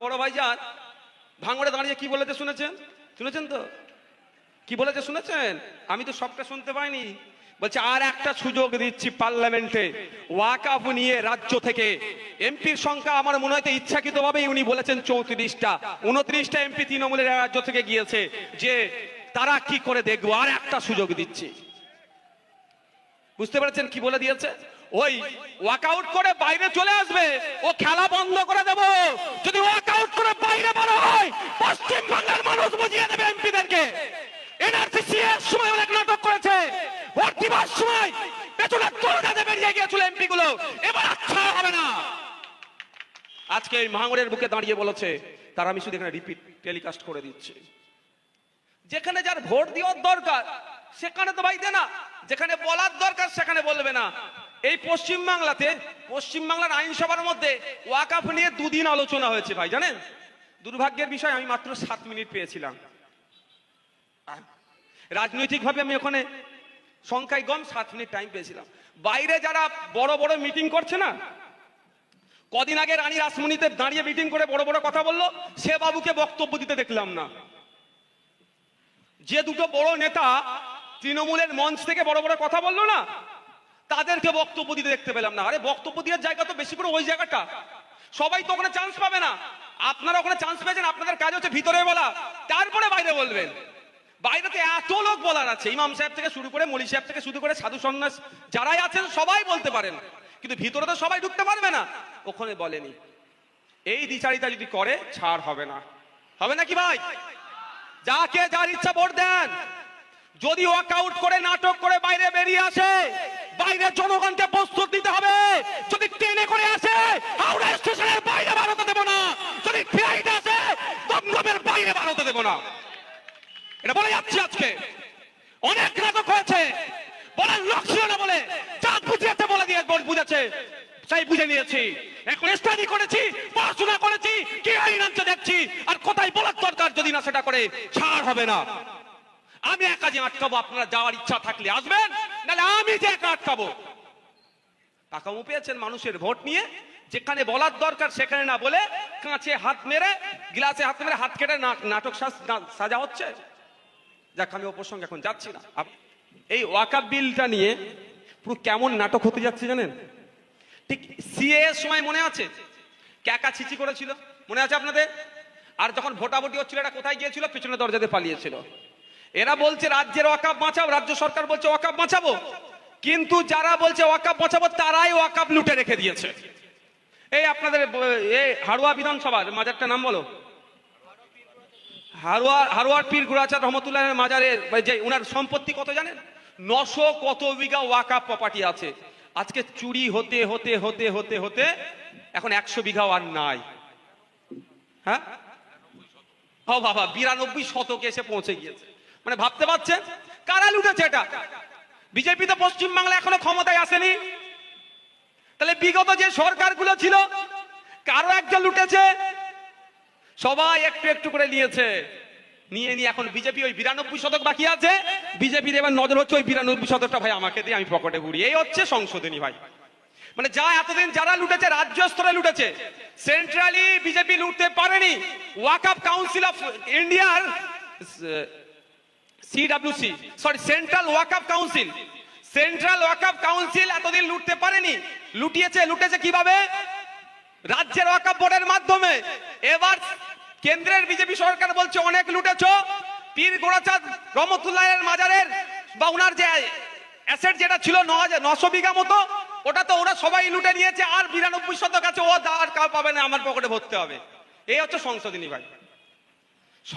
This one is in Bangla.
বড় ভাই যান। ভাঙড়ে দাঁড়িয়ে কি বলেছে শুনেছেন? শুনেছেন তো? কি বলেছে শুনেছেন? আমি তো সবটা শুনতে পাইনি। বলছে, আর একটা সুযোগ দিচ্ছি পার্লামেন্টে। ওয়াকাফ নিয়ে রাজ্য থেকে। এমপির সংখ্যা আমার মনে হয় ইচ্ছাকৃত ভাবে উনি বলেছেন চৌত্রিশটা। উনত্রিশটা এমপি তৃণমূলের রাজ্য থেকে গিয়েছে। যে তারা কি করে দেখব? আর একটা সুযোগ দিচ্ছি। বুঝতে পেরেছেন কি বলে দিয়েছে? ওই ওয়াকআউট করে বাইরে চলে আসবে, ও খেলা বন্ধ করে দেব। যদি ওয়াকআউট করে বাইরে বড় হয়, পশ্চিম বাংলার মানুষ বুঝিয়ে দেবে এমপিদেরকে। এনআরসি এর সময় অনেক নাটক করেছে। ভোট দিবার সময় পেছনে তরুণাতে বেরিয়ে গিয়েছিল এমপি গুলো এবার আচ্ছা হবে না। আজকে এই ভাঙড়ের বুকে দাঁড়িয়ে বলেছে, তার আমি শুধু এখানে রিপিট টেলিকাস্ট করে দিচ্ছি। যেখানে যার ভোট দেওয়ার দরকার, সেখানে তো ভাই দে না। যেখানে বলার দরকার, সেখানে বলবে না। এই পশ্চিম বাংলাতে, পশ্চিম বাংলার আইনসভার মধ্যে ওয়াকাফ নিয়ে দুদিন আলোচনা হয়েছে ভাই, জানেন? দুর্ভাগ্যের বিষয়, আমি মাত্র সাত মিনিট পেয়েছিলাম। রাজনৈতিকভাবে আমি ওখানে সংখ্যায় কম, সাত মিনিট টাইম পেয়েছিলাম। বাইরে যারা বড় বড় মিটিং করছে না, কদিন আগে রানী রাসমণিতে দাঁড়িয়ে মিটিং করে বড় বড় কথা বলল, সে বাবুকে বক্তব্য দিতে দেখলাম না। যে দুটো বড় নেতা তৃণমূলের মঞ্চ থেকে বড় বড় কথা বলল না, তাদেরকে বক্তব্য দিতে দেখতে পেলাম না। আরে, বক্তব্য দেওয়ার জায়গা তো বেশি করে ওই জায়গাটা। সবাই তো ওখানে চান্স পাবে না। আপনারা ওখানে চান্স পেয়েছেন, আপনাদের কাজ হচ্ছে ভিতরে বলা। তারপরে বাইরে বলবেন। বাইরেতে এত লোক বলার আছে। ইমাম সাহেব থেকে শুরু করে, মলি সাহেব থেকে শুরু করে, সাধু সন্ন্যাস যারাই আছেন, সবাই বলতে পারেন। কিন্তু ভিতরে তো সবাই ঢুকতে পারবে না। ওখানে বলেনি। এই দ্বিচারিতা যদি করে, ছাড় হবে না। হবে নাকি ভাই? যাকে যার ইচ্ছা ভোট দেন। যদি ওয়াকআউট করে, নাটক করে বাইরে বেরিয়ে আসে, বাইরে জনগণকে প্রস্তুত দিতে হবে। যদি ট্রেনে করে আসে, হাওড়া স্টেশনের বাইরে বাড়াতে দেব না। যদি ফ্লাইট আসে, দমদমের বাইরে বাড়াতে দেব না। এটা বলে যাচ্ছি আজকে। অনেক নাটক হয়েছে। বলার লোক ছিল না বলে, চাঁদ বুঝিয়েছে বলে দিয়ে বুঝেছে। সেই বুঝে নিয়েছি। এখন স্টাডি করেছি, পড়াশোনা করেছি, কি আইন দেখছি। দরকার যদি না সেটা করে, ছাড় হবে না। আমি একা যে আটকাবো, আপনারা যাওয়ার ইচ্ছা থাকলে আসবেন, নাহলে আমি যে একা আটকাবো। টাকামু পেয়েছেন মানুষের ভোট নিয়ে, যেখানে বলার দরকার সেখানে না বলে কাঁচে হাত মেরে, গ্লাসে হাত মেরে হাত কেটে নাটক সাজ- হচ্ছে। যাক, আমি ও প্রসঙ্গে এখন যাচ্ছি না। এই ওয়াকাপ বিলটা নিয়ে পুরো কেমন নাটক হতে যাচ্ছে জানেন? ঠিক সিএ সময় মনে আছে? ক্যাকা ছিচি করেছিল। মনে আছে আপনাদের? আর যখন ভোটাভুটি হচ্ছিল এটা কোথায় গিয়েছিল? পিছনে দরজাতে পালিয়েছিল। এরা বলছে, রাজ্যের ওয়াকাপ বাঁচাও। রাজ্য সরকার বলছে ওয়াকাপ বাঁচাবো। কিন্তু যারা বলছে ওয়াকাপ বাঁচাবো, তারাই ওয়াকাপ লুটে রেখে দিয়েছে। এই আপনাদের হাড়ুয়া বিধানসভার মাজারটা নাম বলো। হারোয়ার হারোয়ার পীর গুরাচাঁদ রহমতুল্লাহের মাজারের যে ওনার সম্পত্তি কত জানেন? নশো কত বিঘা ওয়াকা প্রপার্টি আছে। আজকে চুরি হতে হতে হতে হতে হতে এখন একশো বিঘাও আর নাই। হ্যাঁ? ও বাবা, বিরানব্বই শতকে এসে পৌঁছে গিয়েছে। মানে ভাবতে পারছেন? কারা লুটেছে এটা? বিজেপি তো পশ্চিমবাংলা এখনও ক্ষমতায় আসেনি। তাহলে বিগত যে সরকারগুলো ছিল, কারও একজন লুটেছে? সবাই একটু একটু করে নিয়েছে। নিয়ে নিয়ে এখন বিজেপি ওই বিরানব্বই শতক বাকি আছে। বিজেপির এবার নজর হচ্ছে ওই বিরানব্বই শতকটা ভাই আমাকে দিয়ে আমি পকেটে ঘুরি এই হচ্ছে সংশোধনী ভাই। মানে যা এতদিন যারা লুটেছে, রাজ্য স্তরে লুটেছে। সেন্ট্রালি বিজেপি লুটতে পারেনি। ওয়াকআপ কাউন্সিল অফ ইন্ডিয়ার CWC sorry central Waqf council central Waqf council এতদিন লুটতে পারেনি। লুটিয়েছে, লুটেছে কীভাবে? রাজ্যের ওয়াকআপ বোর্ডের মাধ্যমে। এবার কেন্দ্রের বিজেপি সরকার বলছে, অনেক লুটেছ। পীর গোড়াচাঁদ রহমতুল্লাহের মাজারের বা ওনার যে অ্যাসেট যেটা ছিল নশো বিঘা মতো ওটা তো ওরা সবাই লুটে নিয়েছে, আর বিরানব্বই শতক আছে, ও আর কাউ পাবে না, আমার পকেটে ভরতে হবে। এই হচ্ছে সংশোধনী ভাই।